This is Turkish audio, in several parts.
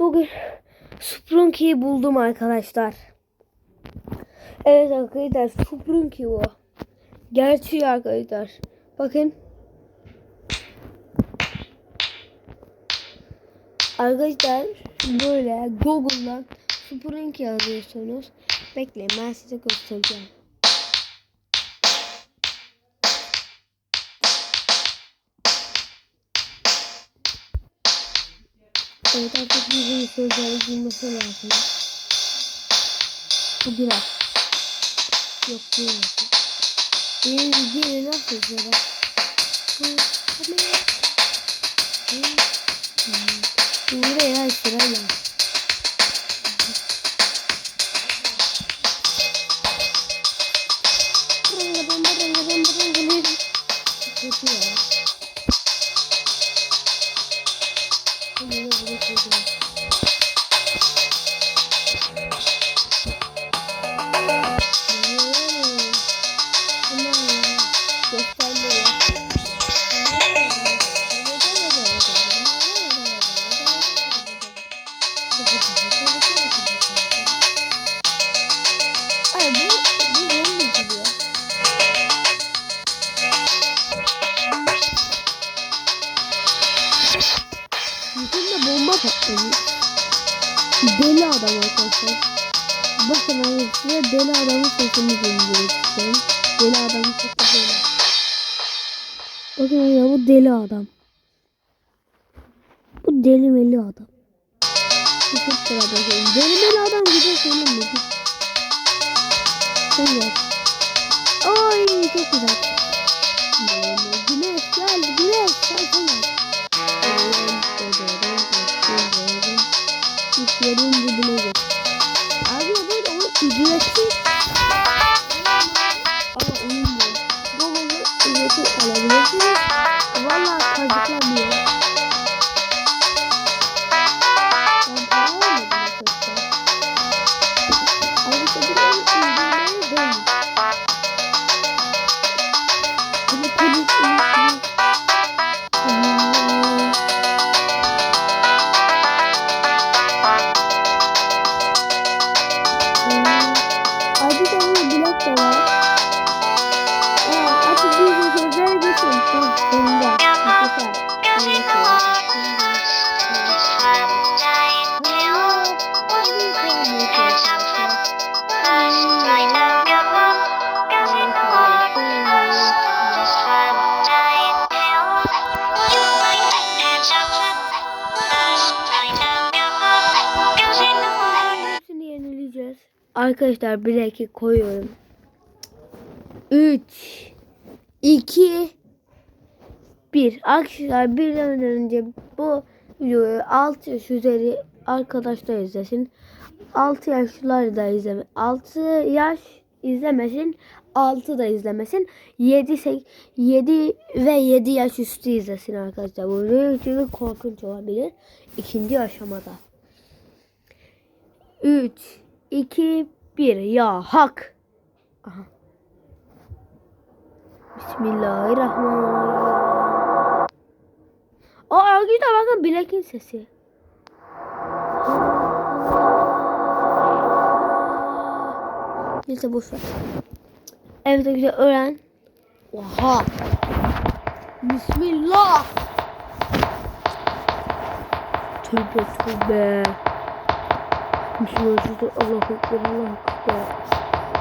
Bugün Sprunky'yi buldum arkadaşlar. Evet arkadaşlar Sprunky bu. Gerçeği arkadaşlar. Bakın. Arkadaşlar böyle Google'dan Sprunky yazıyorsunuz. Bekleyin ben size göstereceğim. Evet artık bizim sözleri girmesi lazım. Bu biraz. Yok girmesin. Bir bir nasıl söyle? Buraya sırayla. Kötü ya. Bunu da bomba patlamış. Deli adam arkadaşlar. Bakın size deli adamın sesini istiyorum. Deli adamın sesi böyle. Bakın ya bu deli adam. Bu deli meli adam. Bu hep beraber. Deli meli adam güzel söylemiyor. Sen gel. Ay çok güzel. Güneş gel güneş gel sen Hiç yerin dibine. Abi böyle o ücretsiz. Ama oyun değil. Google'da ücretsiz alabilirsiniz. Valla kazıklamıyor. Ben para vermedim. Ama işte bir oyun. Arkadaşlar dakika koyuyorum. 3 2 1 Arkadaşlar birden önce bu videoyu 6 yaş üzeri arkadaşlar izlesin. 6 yaşlılar da izleme. 6 yaş izlemesin. 6 da izlemesin. 7 7 ve 7 yaş üstü izlesin arkadaşlar. Bu video çünkü korkunç olabilir. İkinci aşamada. 3 2 1 ya hak. Aha. Bismillahirrahmanirrahim. O arkadaşlar bakın bilekin sesi. Neyse boş ver. Evet arkadaşlar öğren. Oha. Bismillah. Tövbe tövbe. Bismillah. Allahu Ekber. Allahu Ekber.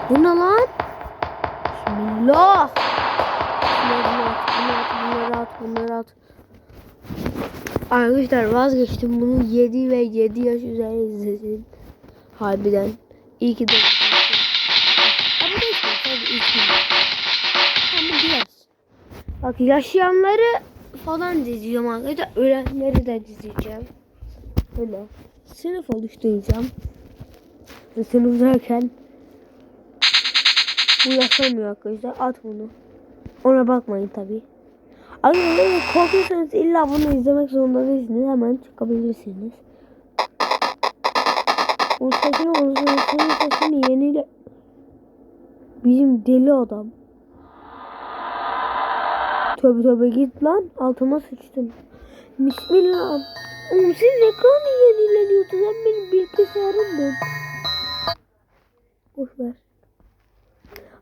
Bu ne lan? Bismillah. Bunları at, bunları at, bunları at. Arkadaşlar vazgeçtim. Bunu 7 ve 7 yaş üzeri izlesin. Harbiden. İyi ki de. Ama neyse sadece ilk gün. Ama biraz. Bak yaşayanları falan dizeceğim arkadaşlar. Ölenleri de dizeceğim. Öyle. Sınıf oluşturacağım. Sınıf derken bu yaşamıyor arkadaşlar. At bunu. Ona bakmayın tabi. Arkadaşlar korkuyorsanız illa bunu izlemek zorunda değilsiniz. Hemen çıkabilirsiniz. O sesini konuşuyor. Senin sesini yeniyle. Bizim deli adam. Tövbe tövbe git lan. Altıma sıçtım. Bismillah. Siz ekranı yenileniyor. yazıyordu lan benim bilgisayarımda. Boş ver.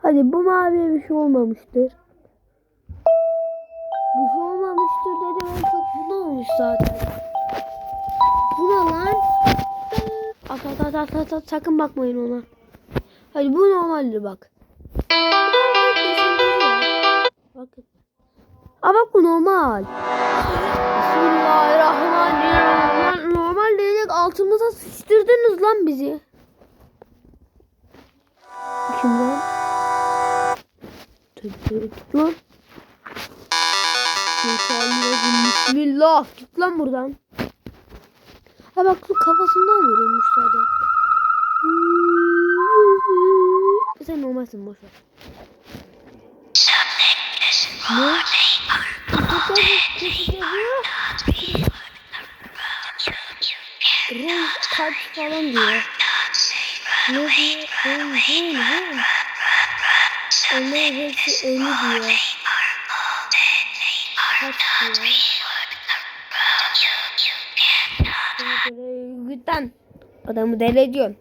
Hadi bu maviye bir şey olmamıştır. Bir şey olmamıştır dedim en çok bu olmuş zaten. Bu ne lan? At at at at, at sakın bakmayın ona. Hadi bu normaldir bak. Bakın. Aa bak bu normal. Bismillahirrahmanirrahim. Normal diyerek altımıza sıçtırdınız lan bizi. Kim lan? Tabii git lan. Bismillah. Git lan buradan. Ha bak kafasından vurulmuş zaten. Sen normalsin boş ver. Ne? Rum kaç falan diyor. Ne diyor? Rum rum. Onlar hepsi ölü diyor. Kaç diyor. Git lan. Adamı deli ediyorsun.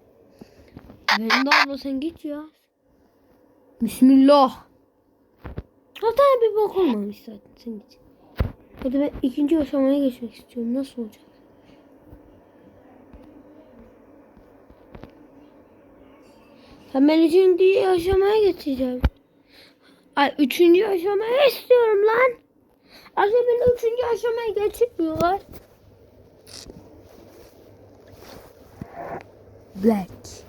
Ben de abla sen git ya. Bismillah. Hatta bir bok olmamış zaten sen git. Hadi ben ikinci aşamaya geçmek istiyorum. Nasıl olacak? Sen ben üçüncü aşamaya geçeceğim. Ay üçüncü aşamaya istiyorum lan. Aslında beni üçüncü aşamaya geçirmiyorlar. Black.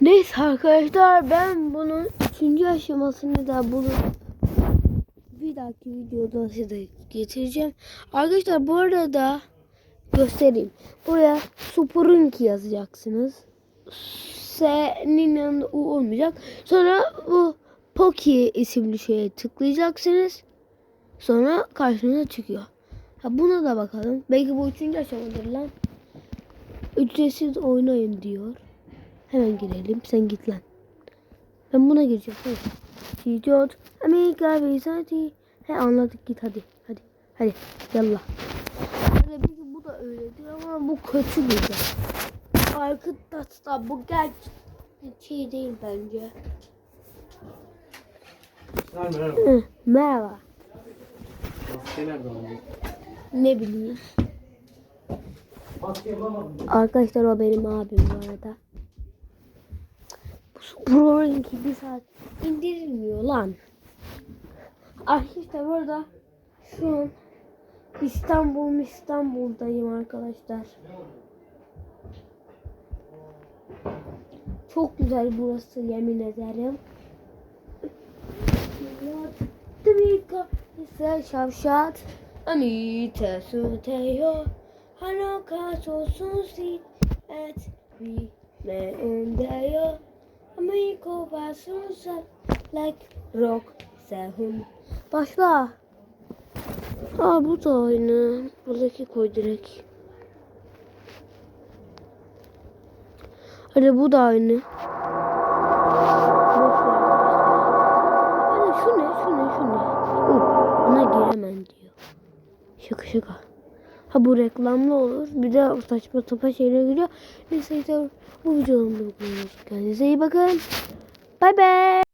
Neyse arkadaşlar ben bunun üçüncü aşamasını da bunu bir dahaki videoda size getireceğim. Arkadaşlar bu arada göstereyim. Buraya Spurunki yazacaksınız. S'nin yanında U olmayacak. Sonra bu Poki isimli şeye tıklayacaksınız. Sonra karşınıza çıkıyor. Ha buna da bakalım. Belki bu üçüncü aşamadır lan. Ücretsiz oynayın diyor. Hemen girelim. Sen git lan. Ben buna gireceğim. Hadi. Gidiyor. Amerika Bizanti. He anladık git hadi. Hadi. Hadi. Yallah. Hadi belki bu da öyledir ama bu kötü bir de. Arkadaşlar bu gerçek şey değil bence. Merhaba. Hı, Merhaba. Ne bileyim. Arkadaşlar o benim abim bu arada. Programınki bir saat indirilmiyor lan. Arkadaşlar burada şu an İstanbul İstanbul'dayım arkadaşlar. Çok güzel burası yemin ederim. Tamika ise şavşat Anita Suteyo Hanoka sosun sit et vi me endeyo Basunsa like rock sehun Başla. Aa bu da aynı. Buradaki koy direkt. Hadi bu da aynı. Hadi şu ne şu ne şu ne. Buna giremem diyor. Şaka şaka. Ha bu reklamlı olur. Bir de saçma sapan şeyler giriyor. Neyse bu videomu buluyoruz. Kendinize iyi bakın. Bay bay.